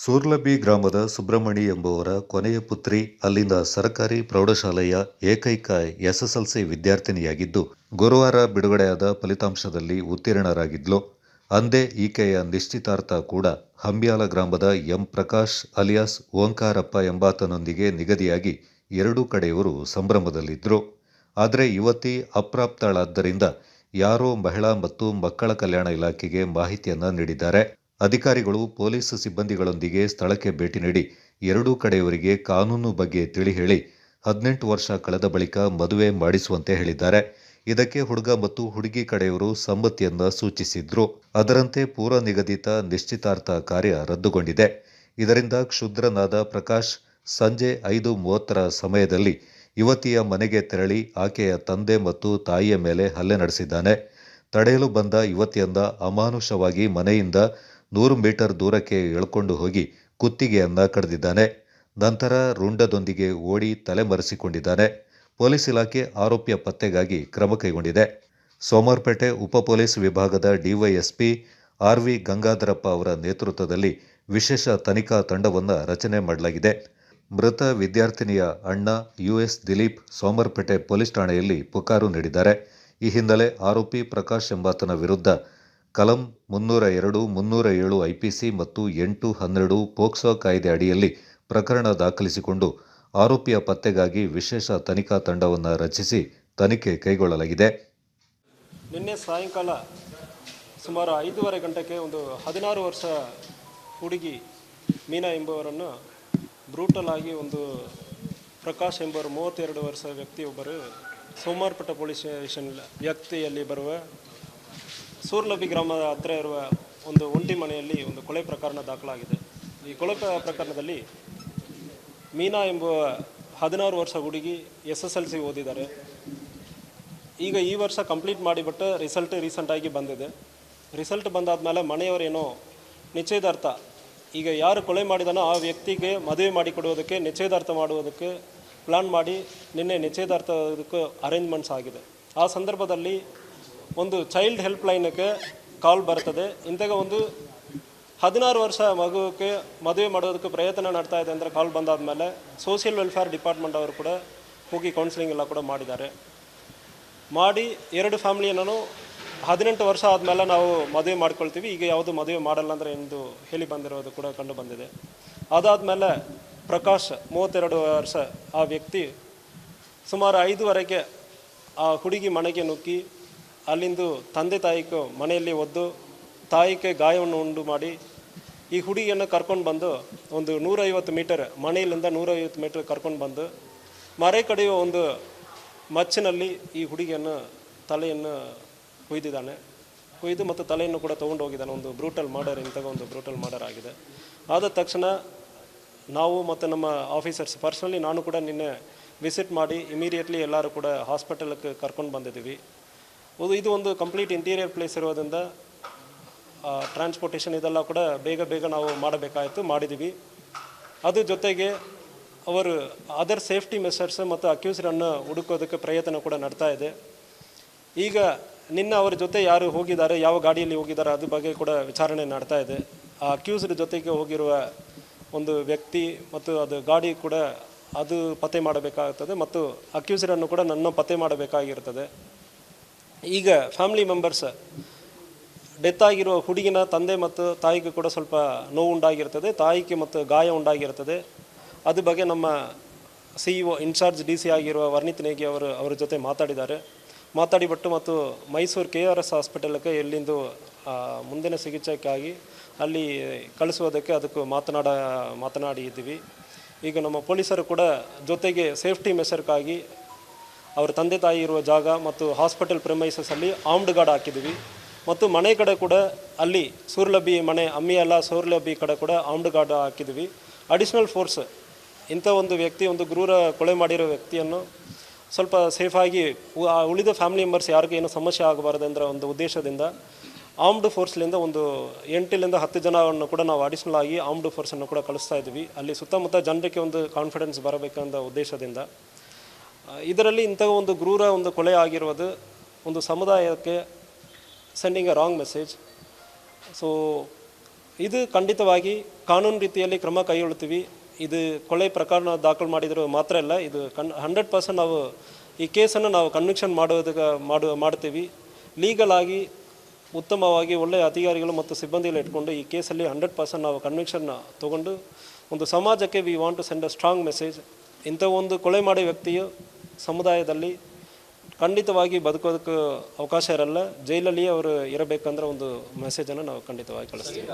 ಸೂರ್ಲಬಿ ಗ್ರಾಮದ ಸುಬ್ರಹ್ಮಣಿ ಎಂಬುವರ ಕೊನೆಯ ಪುತ್ರಿ ಅಲ್ಲಿನ ಸರ್ಕಾರಿ ಪ್ರೌಢಶಾಲೆಯ ಏಕೈಕ ಎಸ್ಎಸ್ಎಲ್ಸಿ ವಿದ್ಯಾರ್ಥಿನಿಯಾಗಿದ್ದು, ಗುರುವಾರ ಬಿಡುಗಡೆಯಾದ ಫಲಿತಾಂಶದಲ್ಲಿ ಉತ್ತೀರ್ಣರಾಗಿದ್ಲು. ಅಂದೇ ಈಕೆಯ ನಿಶ್ಚಿತಾರ್ಥ ಕೂಡ ಹಂಬ್ಯಾಲ ಗ್ರಾಮದ ಎಂ. ಪ್ರಕಾಶ್ ಅಲಿಯಾಸ್ ಓಂಕಾರಪ್ಪ ಎಂಬಾತನೊಂದಿಗೆ ನಿಗದಿಯಾಗಿ ಎರಡೂ ಕಡೆಯವರು ಸಂಭ್ರಮದಲ್ಲಿದ್ದರು ಆದರೆ ಯುವತಿ ಅಪ್ರಾಪ್ತಳಾದ್ದರಿಂದ ಯಾರೋ ಮಹಿಳಾ ಮತ್ತು ಮಕ್ಕಳ ಕಲ್ಯಾಣ ಇಲಾಖೆಗೆ ಮಾಹಿತಿಯನ್ನು ನೀಡಿದ್ದಾರೆ. ಅಧಿಕಾರಿಗಳು, ಪೊಲೀಸ್ ಸಿಬ್ಬಂದಿಗಳೊಂದಿಗೆ ಸ್ಥಳಕ್ಕೆ ಭೇಟಿ ನೀಡಿ ಎರಡೂ ಕಡೆಯವರಿಗೆ ಕಾನೂನು ಬಗ್ಗೆ ತಿಳಿ ಹೇಳಿ ಹದಿನೆಂಟು ವರ್ಷ ಕಳೆದ ಬಳಿಕ ಮದುವೆ ಮಾಡಿಸುವಂತೆ ಹೇಳಿದ್ದಾರೆ. ಇದಕ್ಕೆ ಹುಡುಗ ಮತ್ತು ಹುಡುಗಿ ಕಡೆಯವರು ಸಮ್ಮತಿಯನ್ನ ಸೂಚಿಸಿದ್ರು. ಅದರಂತೆ ಪೂರ್ವ ನಿಗದಿತ ನಿಶ್ಚಿತಾರ್ಥ ಕಾರ್ಯ ರದ್ದುಗೊಂಡಿದೆ. ಇದರಿಂದ ಕ್ಷುದ್ರನಾದ ಪ್ರಕಾಶ್ ಸಂಜೆ ಐದು ಮೂವತ್ತರ ಸಮಯದಲ್ಲಿ ಯುವತಿಯ ಮನೆಗೆ ತೆರಳಿ ಆಕೆಯ ತಂದೆ ಮತ್ತು ತಾಯಿಯ ಮೇಲೆ ಹಲ್ಲೆ ನಡೆಸಿದ್ದಾನೆ. ತಡೆಯಲು ಬಂದ ಯುವತಿಯನ್ನ ಅಮಾನುಷವಾಗಿ ಮನೆಯಿಂದ ನೂರು ಮೀಟರ್ ದೂರಕ್ಕೆ ಎಳ್ಕೊಂಡು ಹೋಗಿ ಕುತ್ತಿಗೆಯನ್ನ ಕಡಿದಿದ್ದಾನೆ. ನಂತರ ರುಂಡದೊಂದಿಗೆ ಓಡಿ ತಲೆಮರೆಸಿಕೊಂಡಿದ್ದಾನೆ. ಪೊಲೀಸ್ ಇಲಾಖೆ ಆರೋಪಿಯ ಪತ್ತೆಗಾಗಿ ಕ್ರಮ ಕೈಗೊಂಡಿದೆ. ಸೋಮವಾರಪೇಟೆ ಉಪ ಪೊಲೀಸ್ ವಿಭಾಗದ ಡಿವೈಎಸ್ಪಿ ಆರ್ವಿ ಗಂಗಾಧರಪ್ಪ ಅವರ ನೇತೃತ್ವದಲ್ಲಿ ವಿಶೇಷ ತನಿಖಾ ತಂಡವನ್ನು ರಚನೆ ಮಾಡಲಾಗಿದೆ. ಮೃತ ವಿದ್ಯಾರ್ಥಿನಿಯ ಅಣ್ಣ ಯುಎಸ್ ದಿಲೀಪ್ ಸೋಮರ್ಪೇಟೆ ಪೊಲೀಸ್ ಠಾಣೆಯಲ್ಲಿ ಪುಕಾರು ನೀಡಿದ್ದಾರೆ. ಈ ಹಿನ್ನೆಲೆ ಆರೋಪಿ ಪ್ರಕಾಶ್ ಎಂಬಾತನ ವಿರುದ್ಧ ಕಲಂ ಮುನ್ನೂರ ಎರಡು, ಮುನ್ನೂರ ಏಳು ಐಪಿಸಿ ಮತ್ತು ಎಂಟು ಹನ್ನೆರಡು ಪೋಕ್ಸೋ ಕಾಯ್ದೆ ಅಡಿಯಲ್ಲಿ ಪ್ರಕರಣ ದಾಖಲಿಸಿಕೊಂಡು ಆರೋಪಿಯ ಪತ್ತೆಗಾಗಿ ವಿಶೇಷ ತನಿಖಾ ತಂಡವನ್ನು ರಚಿಸಿ ತನಿಖೆ ಕೈಗೊಳ್ಳಲಾಗಿದೆ. ನಿನ್ನೆ ಸಾಯಂಕಾಲ ಸುಮಾರು ಐದೂವರೆ ಗಂಟೆಗೆ ಒಂದು ಹದಿನಾರು ವರ್ಷ ಹುಡುಗಿ ಮೀನಾ ಎಂಬುವರನ್ನು ಬ್ರೂಟಲ್ ಆಗಿ ಒಂದು ಪ್ರಕಾಶ್ ಎಂಬುವರು ಮೂವತ್ತೆರಡು ವರ್ಷ ವ್ಯಕ್ತಿಯೊಬ್ಬರು ಸೋಮಾರ್ಪಟ್ಟ ಪೊಲೀಸ್ ಸ್ಟೇಷನ್ ವ್ಯಕ್ತಿಯಲ್ಲಿ ಬರುವ ಸೂರ್ಲಬಿ ಗ್ರಾಮದ ಹತ್ರ ಇರುವ ಒಂದು ಒಂಟಿ ಮನೆಯಲ್ಲಿ ಒಂದು ಕೊಲೆ ಪ್ರಕರಣ ದಾಖಲಾಗಿದೆ. ಈ ಕೊಲೆ ಪ್ರ- ಪ್ರಕರಣದಲ್ಲಿ ಮೀನಾ ಎಂಬುವ ಹದಿನಾರು ವರ್ಷ ಹುಡುಗಿ ಎಸ್ ಎಸ್ ಎಲ್ ಸಿ ಓದಿದ್ದಾರೆ. ಈಗ ಈ ವರ್ಷ ಕಂಪ್ಲೀಟ್ ಮಾಡಿಬಿಟ್ಟು ರಿಸಲ್ಟ್ ರೀಸೆಂಟಾಗಿ ಬಂದಿದೆ. ರಿಸಲ್ಟ್ ಬಂದಾದ ಮೇಲೆ ಮನೆಯವರೇನೋ ನಿಶ್ಚಯದಾರ್ಥ ಈಗ ಯಾರು ಕೊಲೆ ಮಾಡಿದಾನೋ ಆ ವ್ಯಕ್ತಿಗೆ ಮದುವೆ ಮಾಡಿಕೊಡುವುದಕ್ಕೆ ನಿಶ್ಚಯದಾರ್ಥ ಮಾಡುವುದಕ್ಕೆ ಪ್ಲಾನ್ ಮಾಡಿ ನಿನ್ನೆ ನಿಶ್ಚಯದಾರ್ಥದಕ್ಕೆ ಅರೇಂಜ್ಮೆಂಟ್ಸ್ ಆಗಿದೆ. ಆ ಸಂದರ್ಭದಲ್ಲಿ ಒಂದು ಚೈಲ್ಡ್ ಹೆಲ್ಪ್ ಲೈನ್ಗೆ ಕಾಲ್ ಬರ್ತದೆ. ಇಂತಾಗ ಒಂದು ಹದಿನಾರು ವರ್ಷ ಮಗುಕ್ಕೆ ಮದುವೆ ಮಾಡೋದಕ್ಕೆ ಪ್ರಯತ್ನ ನಡ್ತಾ ಇದೆ ಅಂದರೆ ಕಾಲ್ ಬಂದಾದಮೇಲೆ ಸೋಷಿಯಲ್ ವೆಲ್ಫೇರ್ ಡಿಪಾರ್ಟ್ಮೆಂಟ್ ಅವರು ಕೂಡ ಹೋಗಿ ಕೌನ್ಸಿಲಿಂಗ್ ಎಲ್ಲ ಕೂಡ ಮಾಡಿದ್ದಾರೆ. ಮಾಡಿ ಎರಡು ಫ್ಯಾಮಿಲಿಯನ್ನು ಹದಿನೆಂಟು ವರ್ಷ ಆದಮೇಲೆ ನಾವು ಮದುವೆ ಮಾಡ್ಕೊಳ್ತೀವಿ. ಈಗ ಯಾವುದು ಮದುವೆ ಮಾಡಲ್ಲ ಅಂದರೆ ಎಂದು ಹೇಳಿ ಬಂದಿರೋದು ಕೂಡ ಕಂಡು ಬಂದಿದೆ. ಅದಾದಮೇಲೆ ಪ್ರಕಾಶ್ ಮೂವತ್ತೆರಡು ವರ್ಷ ಆ ವ್ಯಕ್ತಿ ಸುಮಾರು ಐದುವರೆಗೆ ಆ ಹುಡುಗಿ ಮನೆಗೆ ನುಗ್ಗಿ ಅಲ್ಲಿಂದು ತಂದೆ ತಾಯಿಗೆ ಮನೆಯಲ್ಲಿ ಒದ್ದು ತಾಯಿಗೆ ಗಾಯವನ್ನು ಉಂಡು ಮಾಡಿ ಈ ಹುಡುಗಿಯನ್ನು ಕರ್ಕೊಂಡು ಬಂದು ಒಂದು ನೂರೈವತ್ತು ಮೀಟರ್ ಮನೆಯಲ್ಲಿಂದ ನೂರೈವತ್ತು ಮೀಟರ್ ಕರ್ಕೊಂಡು ಬಂದು ಮರೆ ಕಡೆಯುವ ಒಂದು ಮಚ್ಚಿನಲ್ಲಿ ಈ ಹುಡುಗಿಯನ್ನು ತಲೆಯನ್ನು ಕೊಯ್ದಿದ್ದಾನೆ. ಕೊಯ್ದು ಮತ್ತು ತಲೆಯನ್ನು ಕೂಡ ತೊಗೊಂಡು ಹೋಗಿದ್ದಾನೆ. ಒಂದು ಬ್ರೂಟಲ್ ಮರ್ಡರ್ ಇಂಥ ಒಂದು ಬ್ರೂಟಲ್ ಮರ್ಡರ್ ಆಗಿದೆ. ಆದ ತಕ್ಷಣ ನಾವು ಮತ್ತು ನಮ್ಮ ಆಫೀಸರ್ಸ್ ಪರ್ಸ್ನಲಿ ನಾನು ಕೂಡ ನಿನ್ನೆ ವಿಸಿಟ್ ಮಾಡಿ ಇಮಿಡಿಯೇಟ್ಲಿ ಎಲ್ಲರೂ ಕೂಡ ಹಾಸ್ಪಿಟಲ್ಗೆ ಕರ್ಕೊಂಡು ಬಂದಿದ್ದೀವಿ. ಅದು ಇದು ಒಂದು ಕಂಪ್ಲೀಟ್ ಇಂಟೀರಿಯರ್ ಪ್ಲೇಸ್ ಇರೋದ್ರಿಂದ ಟ್ರಾನ್ಸ್ಪೋರ್ಟೇಷನ್ ಇದೆಲ್ಲ ಕೂಡ ಬೇಗ ಬೇಗ ನಾವು ಮಾಡಬೇಕಾಯಿತು ಮಾಡಿದ್ದೀವಿ ಅದ್ರ ಜೊತೆಗೆ ಅವರು ಅದರ್ ಸೇಫ್ಟಿ ಮೆಸರ್ಸ್ ಮತ್ತು ಅಕ್ಯೂಸ್ಡನ್ನು ಹುಡುಕೋದಕ್ಕೆ ಪ್ರಯತ್ನ ಕೂಡ ನಡ್ತಾ ಇದೆ. ಈಗ ನಿನ್ನ ಅವರ ಜೊತೆ ಯಾರು ಹೋಗಿದ್ದಾರೆ, ಯಾವ ಗಾಡಿಯಲ್ಲಿ ಹೋಗಿದ್ದಾರೆ, ಅದ್ರ ಬಗ್ಗೆ ಕೂಡ ವಿಚಾರಣೆ ನಡ್ತಾ ಇದೆ. ಆ ಅಕ್ಯೂಸ್ಡ್ ಜೊತೆಗೆ ಹೋಗಿರುವ ಒಂದು ವ್ಯಕ್ತಿ ಮತ್ತು ಅದು ಗಾಡಿ ಕೂಡ ಅದು ಪತ್ತೆ ಮಾಡಬೇಕಾಗುತ್ತದೆ ಮತ್ತು ಅಕ್ಯೂಸ್ಡನ್ನು ಕೂಡ ನನ್ನ ಪತ್ತೆ ಮಾಡಬೇಕಾಗಿರ್ತದೆ. ಈಗ ಫ್ಯಾಮಿಲಿ ಮೆಂಬರ್ಸ್ ಡೆತ್ ಆಗಿರುವ ಹುಡುಗಿನ ತಂದೆ ಮತ್ತು ತಾಯಿಗೆ ಕೂಡ ಸ್ವಲ್ಪ ನೋವು ಉಂಟಾಗಿರ್ತದೆ, ತಾಯಿಗೆ ಮತ್ತು ಗಾಯ ಉಂಟಾಗಿರ್ತದೆ. ಅದ್ರ ಬಗ್ಗೆ ನಮ್ಮ C E O incharge D C ಆಗಿರುವ ವರ್ಣಿತ್ ನೇಗಿ ಅವರು ಅವರ ಜೊತೆ ಮಾತಾಡಿದ್ದಾರೆ. ಮಾತಾಡಿಬಿಟ್ಟು ಮತ್ತು ಮೈಸೂರು ಕೆ ಆರ್ ಎಸ್ ಹಾಸ್ಪಿಟಲ್ಗೆ ಎಲ್ಲಿಂದು ಮುಂದಿನ ಚಿಕಿತ್ಸೆಗಾಗಿ ಅಲ್ಲಿ ಕಳಿಸುವುದಕ್ಕೆ ಅದಕ್ಕೂ ಮಾತನಾಡ ಮಾತನಾಡಿದ್ದೀವಿ ಈಗ ನಮ್ಮ ಪೊಲೀಸರು ಕೂಡ ಜೊತೆಗೆ ಸೇಫ್ಟಿ ಮೆಷರ್ಗಾಗಿ ಅವ್ರ ತಂದೆ ತಾಯಿ ಇರುವ ಜಾಗ ಮತ್ತು ಹಾಸ್ಪಿಟಲ್ ಪ್ರೆಮೈಸಸಲ್ಲಿ ಆರ್ಮ್ಡ್ ಗಾರ್ಡ್ ಹಾಕಿದ್ದೀವಿ ಮತ್ತು ಮನೆ ಕಡೆ ಕೂಡ ಅಲ್ಲಿ ಸೂರ್ಲಬಿ ಮನೆ, ಅಮ್ಮಿ ಅಲ್ಲ ಸೂರ್ಲಬಿ ಕಡೆ ಕೂಡ ಆರ್ಮ್ಡ್ ಗಾರ್ಡ್ ಹಾಕಿದ್ದೀವಿ ಅಡಿಷ್ನಲ್ ಫೋರ್ಸ್ ಇಂಥ ಒಂದು ವ್ಯಕ್ತಿ, ಒಂದು ಗ್ರೂರ ಕೊಲೆ ಮಾಡಿರೋ ವ್ಯಕ್ತಿಯನ್ನು ಸ್ವಲ್ಪ ಸೇಫಾಗಿ ಉಳಿದ ಫ್ಯಾಮಿಲಿ ಮೆಂಬರ್ಸ್ ಯಾರಿಗೂ ಏನು ಸಮಸ್ಯೆ ಆಗಬಾರ್ದು ಅಂದರೆ ಒಂದು ಉದ್ದೇಶದಿಂದ ಆಮ್ಡ್ ಫೋರ್ಸ್ಲಿಂದ ಒಂದು ಎಂಟರಿಂದ ಹತ್ತು ಜನವನ್ನು ಕೂಡ ನಾವು ಅಡಿಷ್ನಲ್ ಆಗಿ ಆಮ್ಡ್ ಫೋರ್ಸನ್ನು ಕೂಡ ಕಳಿಸ್ತಾ ಇದ್ದೀವಿ. ಅಲ್ಲಿ ಸುತ್ತಮುತ್ತ ಜನರಿಗೆ ಒಂದು ಕಾನ್ಫಿಡೆನ್ಸ್ ಬರಬೇಕಂದ ಉದ್ದೇಶದಿಂದ. ಇದರಲ್ಲಿ ಇಂಥ ಒಂದು ಕ್ರೂರ ಒಂದು ಕೊಲೆ ಆಗಿರೋದು ಒಂದು ಸಮುದಾಯಕ್ಕೆ sending a wrong message so ಇದು ಖಂಡಿತವಾಗಿ ಕಾನೂನು ರೀತಿಯಲ್ಲಿ ಕ್ರಮ ಕೈಗೊಳ್ಳುತ್ತೀವಿ. ಇದು ಕೊಲೆ ಪ್ರಕರಣ ದಾಖಲು ಮಾಡಿದರೂ ಮಾತ್ರ ಅಲ್ಲ, ಇದು ಕನ್ ಹಂಡ್ರೆಡ್ ಪರ್ಸೆಂಟ್ ನಾವು ಈ ಕೇಸನ್ನು ನಾವು ಕನ್ವಿಕ್ಷನ್ ಮಾಡೋದಕ್ಕೆ ಮಾಡು ಮಾಡ್ತೀವಿ ಲೀಗಲ್ ಆಗಿ ಉತ್ತಮವಾಗಿ ಒಳ್ಳೆಯ ಅಧಿಕಾರಿಗಳು ಮತ್ತು ಸಿಬ್ಬಂದಿಗಳು ಇಟ್ಕೊಂಡು ಈ ಕೇಸಲ್ಲಿ ಹಂಡ್ರೆಡ್ ಪರ್ಸೆಂಟ್ ನಾವು ಕನ್ವಿಕ್ಷನ್ನ ತಗೊಂಡು ಒಂದು ಸಮಾಜಕ್ಕೆ we want to send a strong message ಇಂಥ ಒಂದು ಕೊಲೆ ಮಾಡೋ ವ್ಯಕ್ತಿಯು ಸಮುದಾಯದಲ್ಲಿ ಖಂಡಿತವಾಗಿ ಬದುಕೋದಕ್ಕೆ ಅವಕಾಶ ಇರಲ್ಲ. ಜೈಲಲ್ಲಿಯೇ ಅವರು ಇರಬೇಕಂದ್ರೆ ಒಂದು ಮೆಸೇಜನ್ನು ನಾವು ಖಂಡಿತವಾಗಿ ಕಳಿಸ್ತೀವಿ.